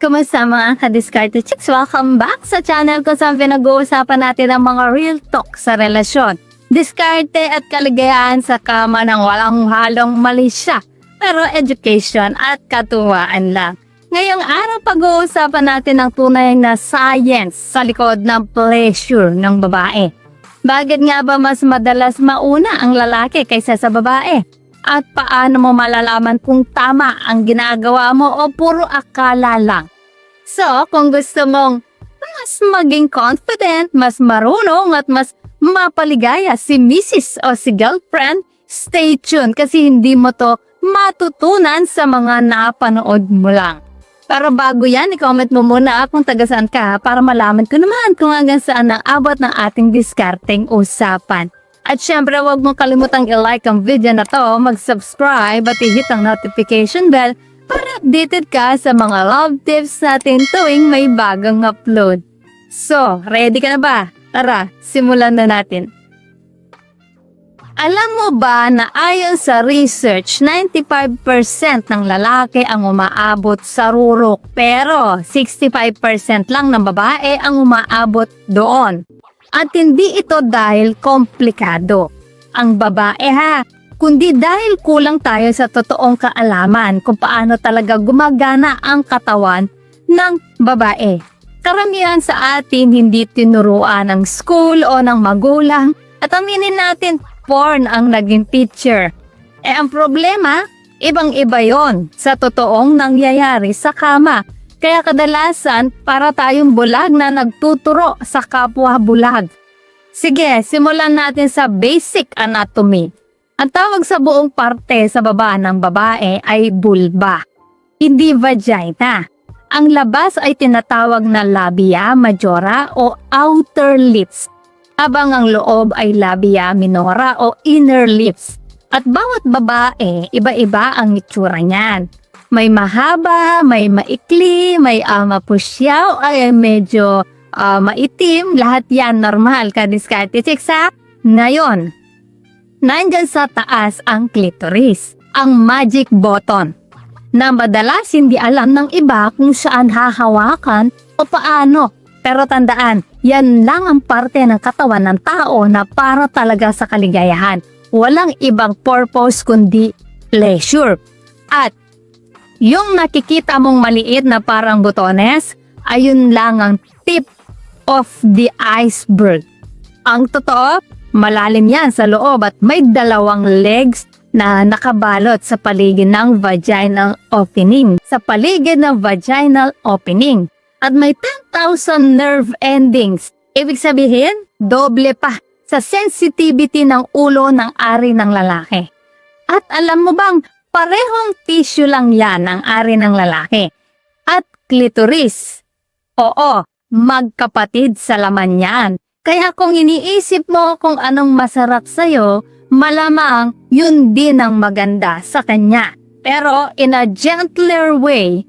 Kumusta mga ka-discarded chicks? Welcome back sa channel ko saan pinag-uusapan natin ang mga real talk sa relasyon. Diskarte at kaligayahan sa kama ng walang halong mali siya. Pero education at katuwaan lang. Ngayong araw pag-uusapan natin ang tunay na science sa likod ng pleasure ng babae. Bakit nga ba mas madalas mauna ang lalaki kaysa sa babae? At paano mo malalaman kung tama ang ginagawa mo o puro akala lang? So, kung gusto mong mas maging confident, mas marunong at mas mapaligaya si Mrs. o si girlfriend, stay tuned kasi hindi mo to matutunan sa mga napanood mo lang. Pero bago yan, i-comment mo muna kung taga saan ka para malaman ko naman kung hanggang saan ang abot ng ating discarding usapan. At syempre, huwag mo kalimutang i-like ang video na to, mag-subscribe at i-hit ang notification bell para updated ka sa mga love tips natin tuwing may bagong upload. So, ready ka na ba? Tara, simulan na natin. Alam mo ba na ayon sa research, 95% ng lalaki ang umaabot sa rurok pero 65% lang ng babae ang umaabot doon. At hindi ito dahil komplikado. Ang babae ha, kundi dahil kulang tayo sa totoong kaalaman kung paano talaga gumagana ang katawan ng babae. Karamihan sa atin hindi tinuruan ng school o ng magulang at aminin natin porn ang naging teacher. Eh ang problema, ibang-iba yon sa totoong nangyayari sa kama. Kaya kadalasan para tayong bulag na nagtuturo sa kapwa bulag. Sige, simulan natin sa basic anatomy. Ang tawag sa buong parte sa baba ng babae ay vulva, hindi vagina. Ang labas ay tinatawag na labia majora o outer lips, habang ang loob ay labia minora o inner lips. At bawat babae, iba-iba ang itsura niyan. May mahaba, may maikli, may uh, mapusyaw, ay medyo ah, maitim. Lahat yan normal ka diskarte sa Ngayon, nandyan sa taas ang clitoris, ang magic button na madalas hindi alam ng iba kung saan hahawakan o paano. Pero tandaan, yan lang ang parte ng katawan ng tao na para talaga sa kaligayahan. Walang ibang purpose kundi pleasure. At yung nakikita mong maliit na parang butones, ayun lang ang tip of the iceberg. Ang totoo, malalim yan sa loob at may dalawang legs na nakabalot sa paligid ng vaginal opening. Sa paligid ng vaginal opening. At may 10,000 nerve endings. Ibig sabihin, doble pa sa sensitivity ng ulo ng ari ng lalaki. At alam mo bang, parehong tissue lang yan ang ari ng lalaki. At clitoris. Oo, magkapatid sa laman yan. Kaya kung iniisip mo kung anong masarap sa'yo, malamang yun din ang maganda sa kanya. Pero in a gentler way,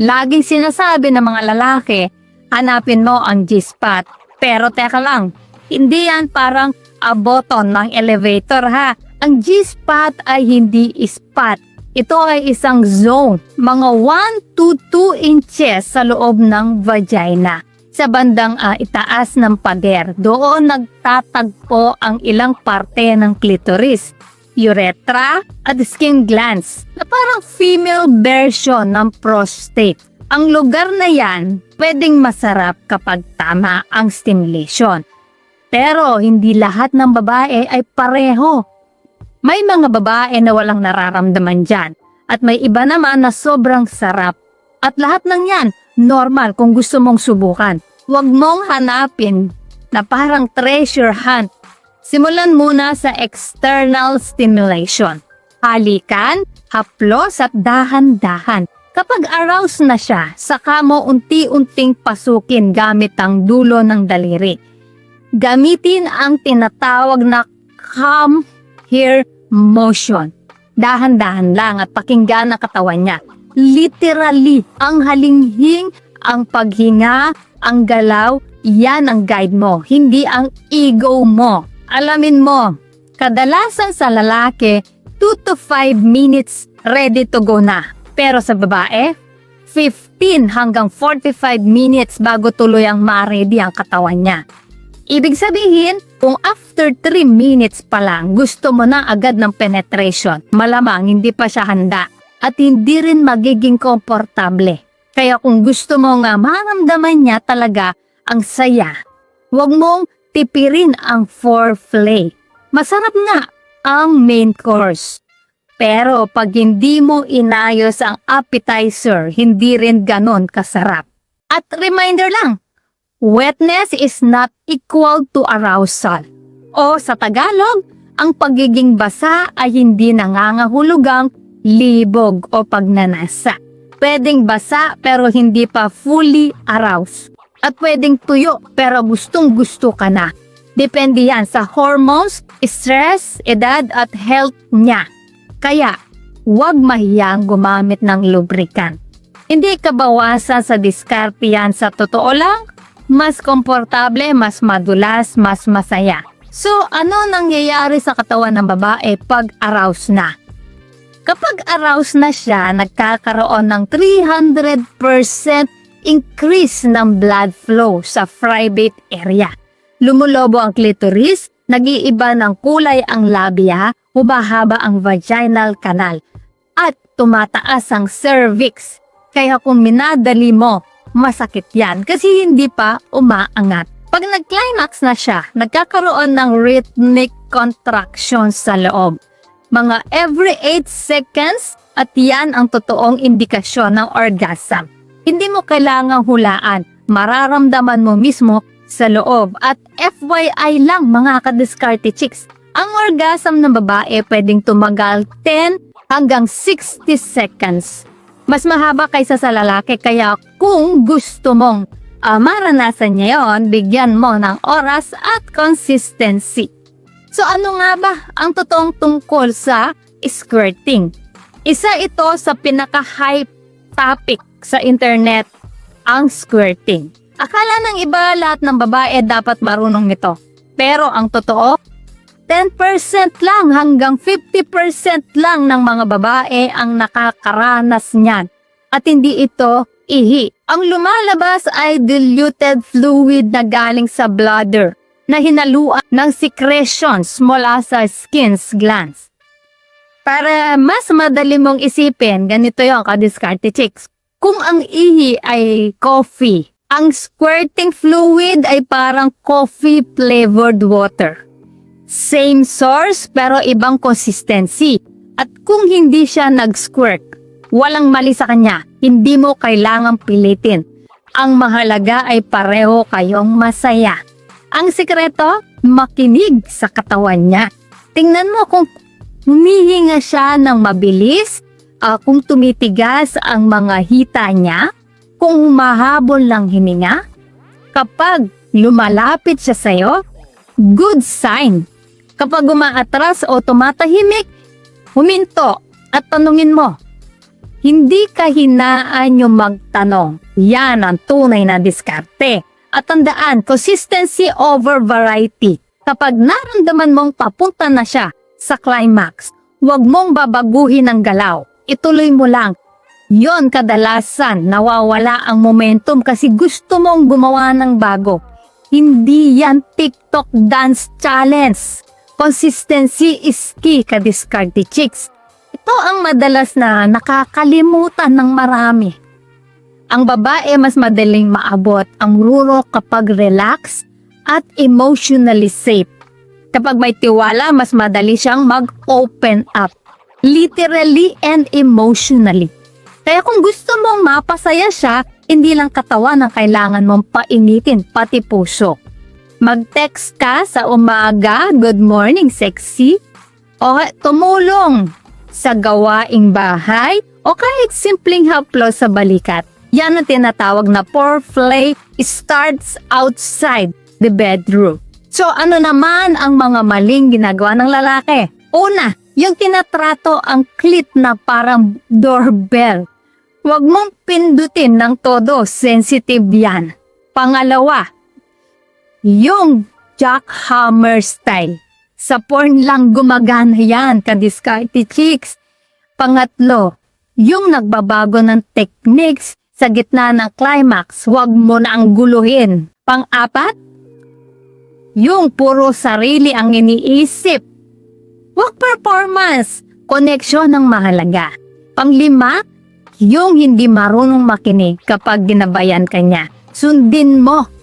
laging sinasabi ng mga lalaki, hanapin mo ang G-spot. Pero teka lang, hindi yan parang a button ng elevator ha. Ang G-spot ay hindi spot. Ito ay isang zone, mga 1 to 2 inches sa loob ng vagina. Sa bandang ah, itaas ng pader, doon nagtatagpo ang ilang parte ng clitoris, urethra at skin glands na parang female version ng prostate. Ang lugar na yan pwedeng masarap kapag tama ang stimulation. Pero hindi lahat ng babae ay pareho. May mga babae na walang nararamdaman dyan at may iba naman na sobrang sarap. At lahat ng yan, normal kung gusto mong subukan. Huwag mong hanapin na parang treasure hunt. Simulan muna sa external stimulation. Halikan, haplos at dahan-dahan. Kapag aroused na siya, saka mo unti-unting pasukin gamit ang dulo ng daliri. Gamitin ang tinatawag na calm hair motion. Dahan-dahan lang at pakinggan ang katawan niya. Literally, ang halinghing, ang paghinga, ang galaw, yan ang guide mo, hindi ang ego mo. Alamin mo, kadalasan sa lalaki, 2 to 5 minutes ready to go na. Pero sa babae, 15 hanggang 45 minutes bago tuloy ang ma-ready ang katawan niya. Ibig sabihin, kung after 3 minutes pa lang gusto mo na agad ng penetration, malamang hindi pa siya handa at hindi rin magiging komportable. Kaya kung gusto mo nga maramdaman niya talaga ang saya, huwag mong tipirin ang foreplay. Masarap nga ang main course. Pero pag hindi mo inayos ang appetizer, hindi rin ganon kasarap. At reminder lang, wetness is not equal to arousal. O sa Tagalog, ang pagiging basa ay hindi nangangahulugang libog o pagnanasa. Pwedeng basa pero hindi pa fully aroused. At pwedeng tuyo pero gustong gusto ka na. Depende yan sa hormones, stress, edad at health niya. Kaya, huwag mahiyang gumamit ng lubricant. Hindi ka bawasan sa diskarte yan sa totoo lang. Mas komportable, mas madulas, mas masaya. So, ano nangyayari sa katawan ng babae pag arouse na? Kapag arouse na siya, nagkakaroon ng 300% increase ng blood flow sa private area. Lumulobo ang clitoris, nag-iiba ng kulay ang labia, humahaba ang vaginal canal, at tumataas ang cervix. Kaya kung minadali mo, masakit yan kasi hindi pa umaangat. Pag nag-climax na siya, nagkakaroon ng rhythmic contractions sa loob. Mga every 8 seconds at yan ang totoong indikasyon ng orgasm. Hindi mo kailangang hulaan, mararamdaman mo mismo sa loob. At FYI lang mga kadiskarte chicks, ang orgasm ng babae pwedeng tumagal 10 hanggang 60 seconds. Mas mahaba kaysa sa lalaki kaya kung gusto mong ah, maranasan niya yon, bigyan mo ng oras at consistency. So ano nga ba ang totoong tungkol sa squirting? Isa ito sa pinaka-hype topic sa internet, ang squirting. Akala ng iba lahat ng babae dapat marunong nito. Pero ang totoo, 10% lang hanggang 50% lang ng mga babae ang nakakaranas niyan. At hindi ito ihi. Ang lumalabas ay diluted fluid na galing sa bladder na hinaluan ng secretions mula sa skin's glands. Para mas madali mong isipin, ganito yung kadiskarte chicks. Kung ang ihi ay coffee, ang squirting fluid ay parang coffee flavored water. Same source pero ibang consistency. At kung hindi siya nag-squirt, walang mali sa kanya. Hindi mo kailangang pilitin. Ang mahalaga ay pareho kayong masaya. Ang sikreto, makinig sa katawan niya. Tingnan mo kung humihinga siya ng mabilis, ah, kung tumitigas ang mga hita niya, kung humahabol lang hininga, kapag lumalapit siya sa'yo, good sign. Kapag umaatras o tumatahimik, huminto at tanungin mo. Hindi ka hinaan yung magtanong. Yan ang tunay na diskarte. At tandaan, consistency over variety. Kapag naramdaman mong papunta na siya sa climax, huwag mong babaguhin ang galaw. Ituloy mo lang. Yon kadalasan nawawala ang momentum kasi gusto mong gumawa ng bago. Hindi yan TikTok dance challenge. Consistency is key ka discarded chicks. Ito ang madalas na nakakalimutan ng marami. Ang babae mas madaling maabot ang ruro kapag relax at emotionally safe. Kapag may tiwala, mas madali siyang mag-open up. Literally and emotionally. Kaya kung gusto mong mapasaya siya, hindi lang katawan ang kailangan mong painitin, pati puso. Mag-text ka sa umaga, good morning sexy, o tumulong sa gawaing bahay, o kahit simpleng haplos sa balikat. Yan ang tinatawag na foreplay starts outside the bedroom. So ano naman ang mga maling ginagawa ng lalaki? Una, yung tinatrato ang clit na parang doorbell. Huwag mong pindutin ng todo, sensitive yan. Pangalawa, yung jackhammer style. Sa porn lang gumagana yan, kadiskarte chicks. Pangatlo, yung nagbabago ng techniques Sa gitna ng climax, huwag mo na ang guluhin. Pang-apat, yung puro sarili ang iniisip. Work performance, koneksyon ang mahalaga. Panglima, yung hindi marunong makinig kapag ginabayan ka niya. Sundin mo.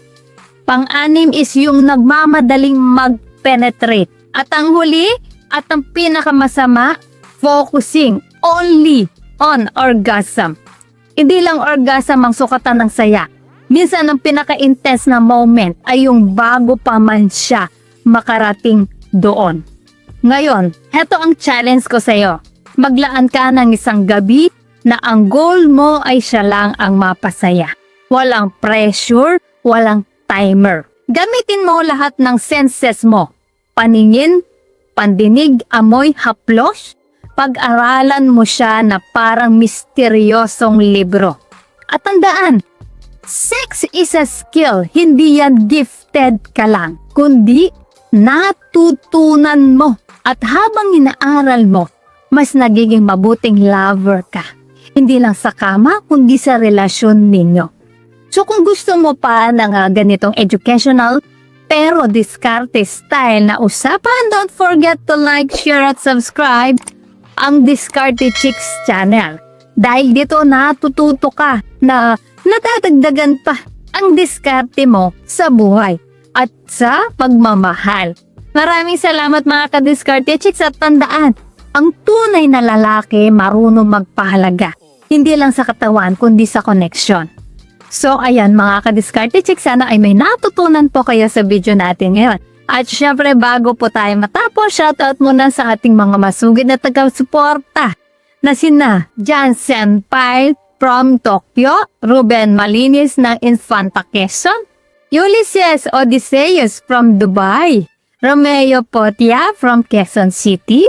Pang-anim is yung nagmamadaling mag-penetrate. At ang huli, at ang pinakamasama, focusing only on orgasm. Hindi lang orgasm ang sukatan ng saya. Minsan ang pinaka-intense na moment ay yung bago pa man siya makarating doon. Ngayon, heto ang challenge ko sa'yo. Maglaan ka ng isang gabi na ang goal mo ay siya lang ang mapasaya. Walang pressure, walang timer. Gamitin mo lahat ng senses mo. Paningin, pandinig, amoy, haplos. Pag-aralan mo siya na parang misteryosong libro. At tandaan, sex is a skill, hindi yan gifted ka lang, kundi natutunan mo. At habang inaaral mo, mas nagiging mabuting lover ka. Hindi lang sa kama, kundi sa relasyon ninyo. So kung gusto mo pa ng ah, ganitong educational pero diskarte style na usapan, don't forget to like, share at subscribe ang Diskarte Chicks channel. Dahil dito natututo ka na nadadagdagan pa ang diskarte mo sa buhay at sa pagmamahal. Maraming salamat mga ka-Diskarte Chicks at tandaan, ang tunay na lalaki marunong magpahalaga. Hindi lang sa katawan kundi sa connection. So ayan mga ka-Diskarte Chicks, sana ay may natutunan po kayo sa video natin ngayon. At syempre bago po tayo matapos, shoutout muna sa ating mga masugid na taga-suporta na sina Jan Senpai from Tokyo, Ruben Malinis ng Infanta Quezon, Ulysses Odysseus from Dubai, Romeo Potia from Quezon City,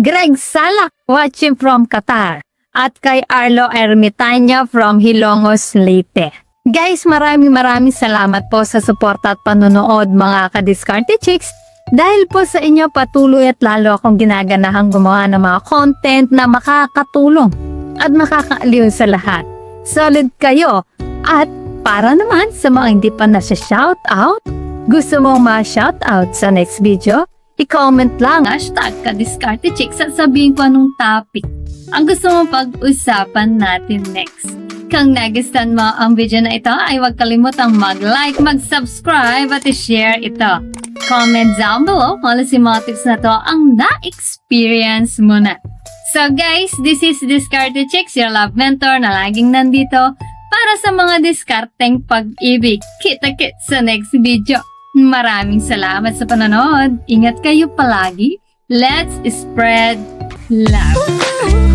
Greg Salak watching from Qatar, at kay Arlo Ermitaño from Hilongos, Leyte. Guys, maraming maraming salamat po sa suporta at panonood mga ka-Discarte Chicks. Dahil po sa inyo patuloy at lalo akong ginaganahang gumawa ng mga content na makakatulong at makakaaliw sa lahat. Solid kayo at para naman sa mga hindi pa na shout out, gusto mong ma-shout out sa next video, i-comment lang hashtag ka-Discarte Chicks at sabihin ko anong topic ang gusto mo pag-usapan natin next. Kung nagustuhan mo ang video na ito ay huwag kalimutang mag-like, mag-subscribe at i-share ito. Comment down below kung ano si mga tips na to ang na-experience mo na. So guys, this is Discarte Chicks, your love mentor na laging nandito para sa mga diskarteng pag-ibig. Kita-kits sa next video. Maraming salamat sa panonood. Ingat kayo palagi. Let's spread love.